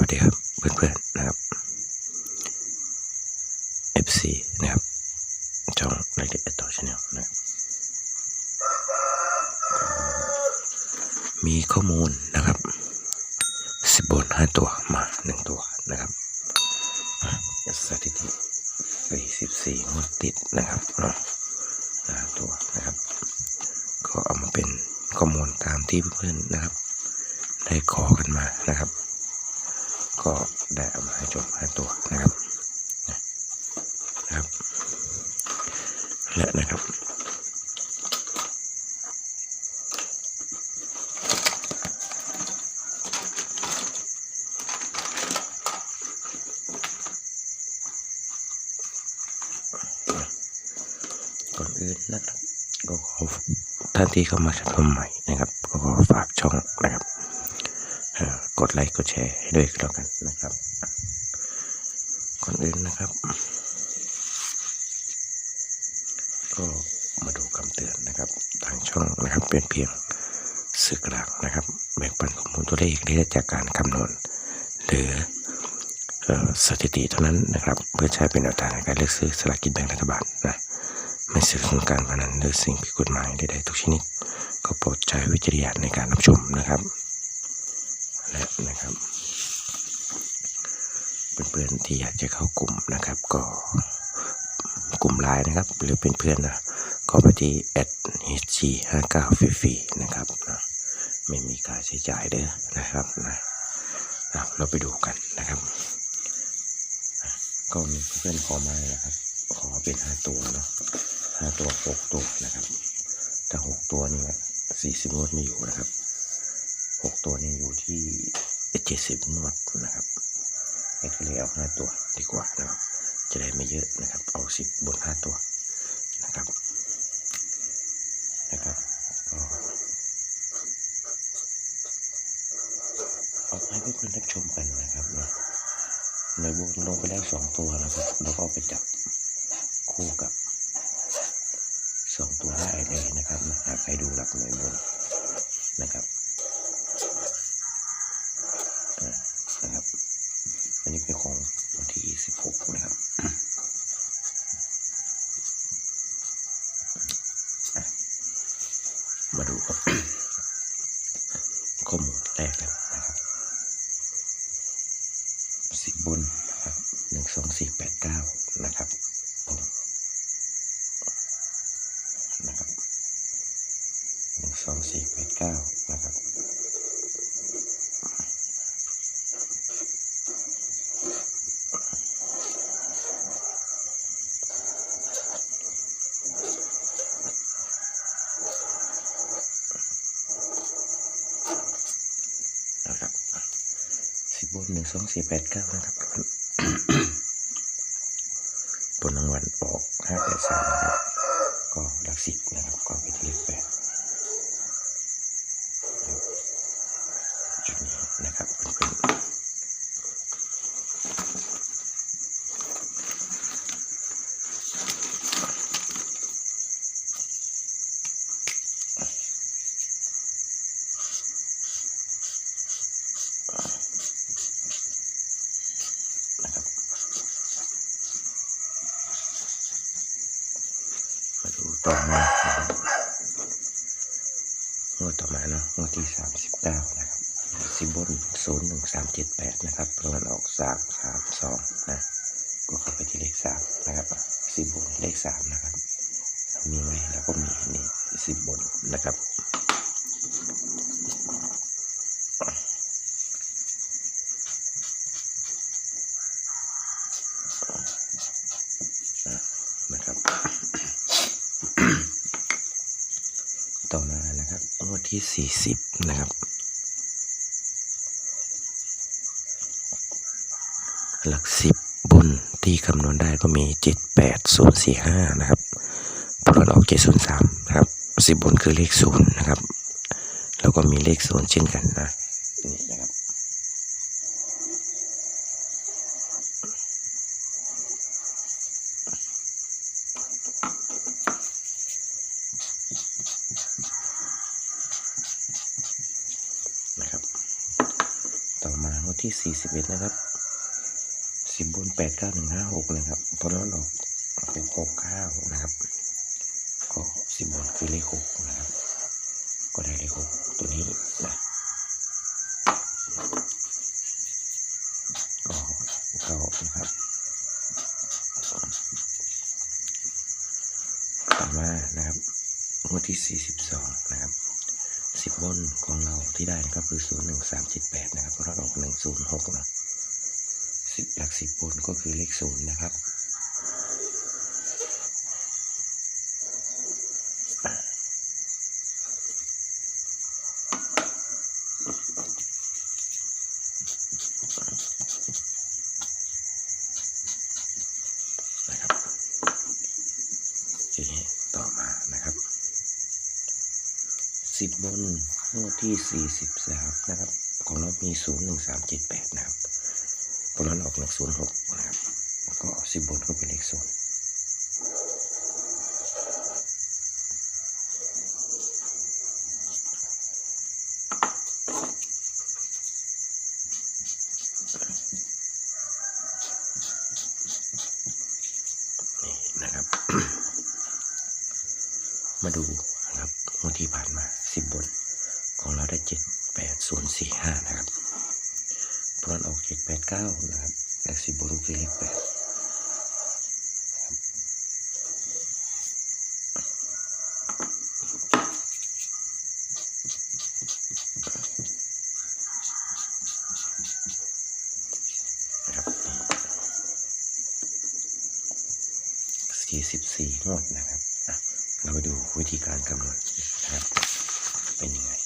วัสดีครับเพื่อนๆนะครับ FC นะครับช่องรายละเอียดต่อชาแนลนะครับมีข้อมูลนะครับสิบบนห้าตัวมาหนึ่งตัวนะครับสถิติสี่สิบสี่งวดติดนะครับเนาะห้าตัวนะครับ ก็เอามาเป็นข้อมูลตามที่เพื่อนๆนะครับ ได้ขอกันมานะครับ ก็ได้เอามาให้ชมห้ตัวนะครับนะครับ และนะครับก่อนอื่นนะครับก็ขอท่านที่เข้ามาชมใหม่นะครับ ก็ขอฝากช่องนะครับ ดไลค์กดแชร์ให้ด้วยก็แล้วกันนะครับก่อนอื่นนะครับ ก็มาดูคำเตือนนะครับ ทางช่องนะครับเป็นเพียงสื่อกลางนะครับแบ่งปันข้อมูลตัวเลขที่ได้จากการคำนวณหรืออสถิติเท่านั้นนะครับ เพื่อใช้เป็นแนวทางในการเลือกซื้อสลากกินแบ่งรัฐบาลนะไม่สื่อของการพนันหรือสิ่งผิดกฎหมายใดๆทุกชนิด ก็โปรดใช้วิจารณญาณในการรับชมนะครับ และนะครับเพื่อนๆที่อยากจะเข้ากลุ่มนะครับ ก็กลุ่มไลน์นะครับ หรือเป็นเพื่อนนะก็ไปที่ h g 5 9ฟรีๆนะครับนะไม่มีค่าใช้จ่ายเด้อนะครับนะนะเราไปดูกันนะครับ ก็มีเพื่อนขอมานะครับ ขอเป็นห้าตัวเนาะห้าตัวหกตัวนะครับ แต่หกตัวนี่สี่สิบงวดไม่อยู่นะครับ หกตัวนี่อยู่ที่เจ็ดสิบงวดนะครับเอ็ก็เลยเอาห้าตัวดีกว่านะครับ จะได้ไม่เยอะนะครับ เอาสิบบนห้าตัวนะครับ นะครับเอาให้เพื่อนๆรับชมกันนะครับเนาะในวงลงไปได้สองตัวนะครับแล้วก็เอาไปจับคู่กับสองตัวได้เลยนะครับหากใครดูหลักหน่วยบนนะครับอ่านะครับ อันนี้ เป็นของวันที่สิบหกนะครับมาดูข้อมูลแรกกันนะครับสิบบนนะครับหนึ่งสองสี่แปดเก้านะครับผมนะครับหนึ่งสองสี่แปดเก้านะครับนะครับ สองสี่แปดเก้านะครับผลรางวัลออกห้าแปดสามนะครับ ก็หลักสิบนะครับ ก็ไปที่เลขแปดนะครับจุดนี้นะครับเพื่อนๆนะครับ อมานะครับงวดต่อมาเนาะงวดที่สามสิบเก้านะครับสิบบนศูนย์หนึ่งสามเจ็ดแปดนะครับรางวัลออกสามสามสองนะก็เข้าไปที่เลขสามนะครับสิบบนเลขสามนะครับ มีไหมเราก็มีนี่สิบบนนะครับ ต่อมานะครับงวดที่สี่สิบนะครับ หลักสิบบนที่คำนวณได้ก็มีเจ็ดแปดศูนย์สี่ห้านะครับผลออกเจ็ดศูนย์สามนะครับสิบบนคือเลขศูนย์นะครับ แล้วก็มีเลขศูนย์เช่นกันนะนี่นะครับ นะครับ ต่อมางวด ที่สี่สิบเอ็ดนะครับ สิบบนแปดเก้าหนึ่งห้าหกนะครับพอแล้วออกหกหกเก้านะครับ ก็สิบบนคือเลขหกนะครับ ก็ได้เลขหกตัวนี้นะก็เข้านะครับต่อมานะครับงวดที่ 42 นะครับ 10บนของเรา ที่ได้นะครับคือ 01378 นะครับเพราะเราออก 106นะสิบหลักสิบบนก็คือเลขศูนย์นะครับนะครับทีนี้ต่อมานะครับสิบบน งวดที่สี่สิบสามนะครับ ของเรามีศูนย์หนึ่งสามเจ็ดแปดนะครับของเราออกหลักศูนย์หกนะครับ ก็สิบบนก็เป็นเลขศูนย์นี่นะครับ มาดูนะครับงวดที่ผ่านมาสิบบน ของเราได้เจ็ดแปดศูนย์สี่ห้านะครับพลัน ออกเจ็ดแปดเก้านะครับแต่สิบบนคือเลขแปดสี่สิบสี่งวดนะครับ เราไปดูวิธีการคำนวณนะครับ เป็นยังไง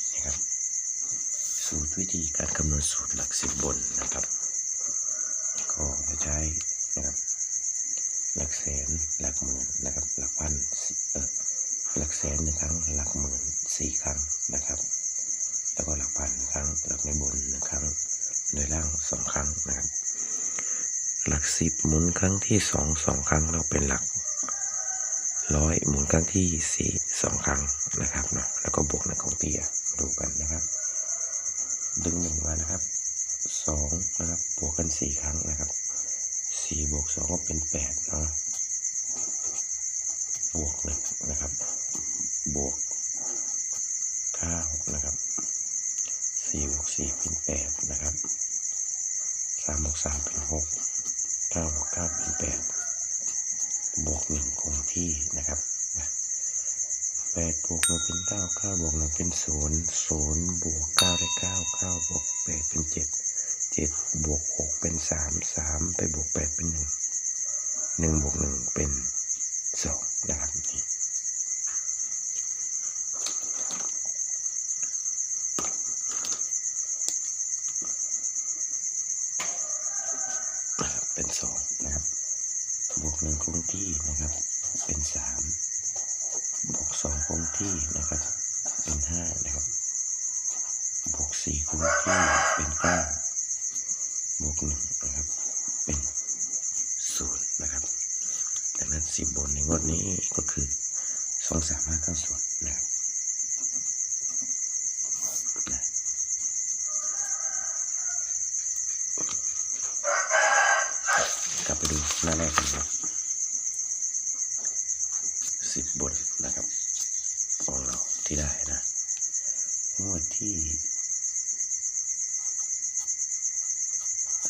สูตรวิธีการคำนวณสูตรหลักสิบบนนะครับ ก็จะใช้นะครับหลักแสนหลักหมื่นนะครับ หลักพันเออหลักแสนหนึ่งครั้ง หลักหมื่นสี่ครั้งนะครับ แล้วก็หลักพันครั้ง หลักในบนหนึ่งครั้งในล่างสองครั้งนะครับ หลักสิบหมุนครั้งที่สองสองครั้งเราเป็นหลักร้อยหมุนครั้งที่สี่สองครั้งนะครับเนาะแล้วก็บวกหนึ่งของเตียดูกันนะครับ ดึงหนึ่งมานะครับสองนะครับบวกกันสี่ครั้งนะครับสี่บวกสองก็เป็นแปดเนาะบวกหนึ่งนะครับ บวกเก้านะครับสี่บวกสี่เป็นแปดนะครับสามบวกสามเป็นหกเก้าบวกเก้าเป็นแปด บวกหนึ่งคงที่นะครับนะแปดบวกหนึ่ง เก้าบวกหนึ่งเป็นศูนย์ศูนย์บวกเก้าได้เก้าเก้าบวกแปดเป็นเจ็ดเจ็ดบวกหกเป็นสามสามไปบวกแปดเป็นหนึ่งหนึ่งบวกหนึ่งเป็นสองนะครับนี่นะครับเป็นสองนะครับบวกหนึ่งคงที่นะครับ เป็นสามบวกสองคงที่นะครับ เป็นห้านะครับ บวก สี่คงที่เป็นเก้าบวกหนึ่งนะครับ เป็นศูนย์นะครับดังนั้นสิบบนในงวดนี้ก็คือสองสามห้าเก้าศูนย์นะครับนะกลับไปดูหน้าแรกกันครับ สิบบทนะครับ ของเราที่ได้นะงวดที่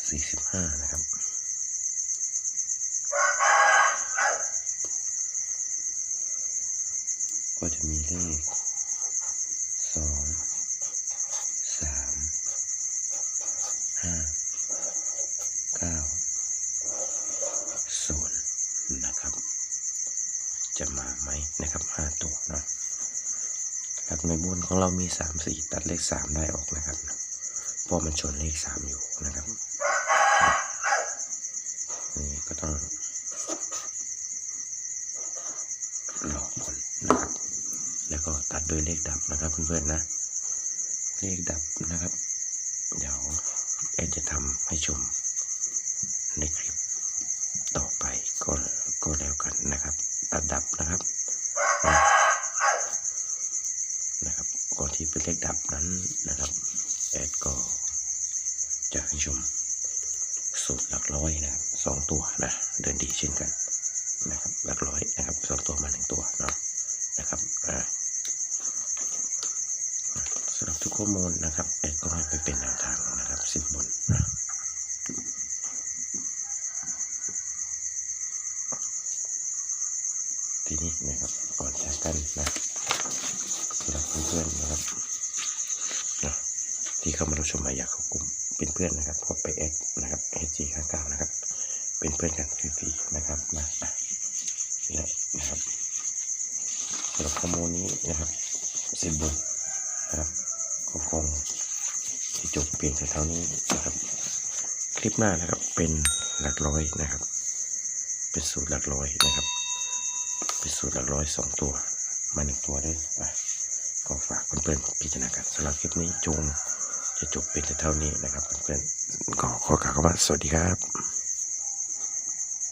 สี่สิบห้านะครับ ก็จะมีเลขสองสามห้าเก้าศูนย์นะครับ จะมาไหมนะครับห้าตัวเนาะหลักในบนของเรามีสามสี่ตัดเลขสามได้ออกนะครับเพราะมันชนเลขสามอยู่นะครับ นี่ก็ต้องรอผลนะครับ แล้วก็ตัดยเลขดับนะครับเพื่อนๆนะ เลขดับนะครับ เดี๋ยวแอนจะทำให้ชมในคลิปต่อไปก็ก็แล้วกันนะครับ ตัดดับนะครับนะครับก่อนที่เป็นเลขดับนั้นนะครับแอดก็จะให้ชมสูตรหลักร้อยนะครับสองตัวนะเดินดีเช่นกันนะครับหลักร้อยนะครับสองตัวมาหนึ่งตัวเนาะนะครับอ่า ทุกข้อมูลนะครับแอดก็ให้ไปเป็นแนวทางนะครับสิบบนนะทีนี้นะครับก่อนจากกันนะสำหรับเพื่อนๆนะครับนะที่เข้ามารับชมมาอยากเข้ากลุ่มเป็นเพื่อนนะครับกดไปแอดนะครับ SG ห้าเก้านะครับ เป็นเพื่อนกันฟรีๆนะครับนะอะและนะครับสำหรับข้อมูลนี้นะครับสิบบุญนะครับ ก็คงที่จบเพียงแต่เท่านี้นะครับ คลิปหน้านะครับเป็นหลักร้อยนะครับ เป็นสูตรหลักร้อยนะครับ เป็นสูตรหลักร้อยสองตัว มาหนึ่งตัวด้วยอะก็ฝากเพื่อนๆพิจารณากันสำหรับคลิปนี้จงจะจบเป็นแต่เท่านี้นะครับเพื่อนๆก็ขอกล่าวคำว่าสวัสดีครับ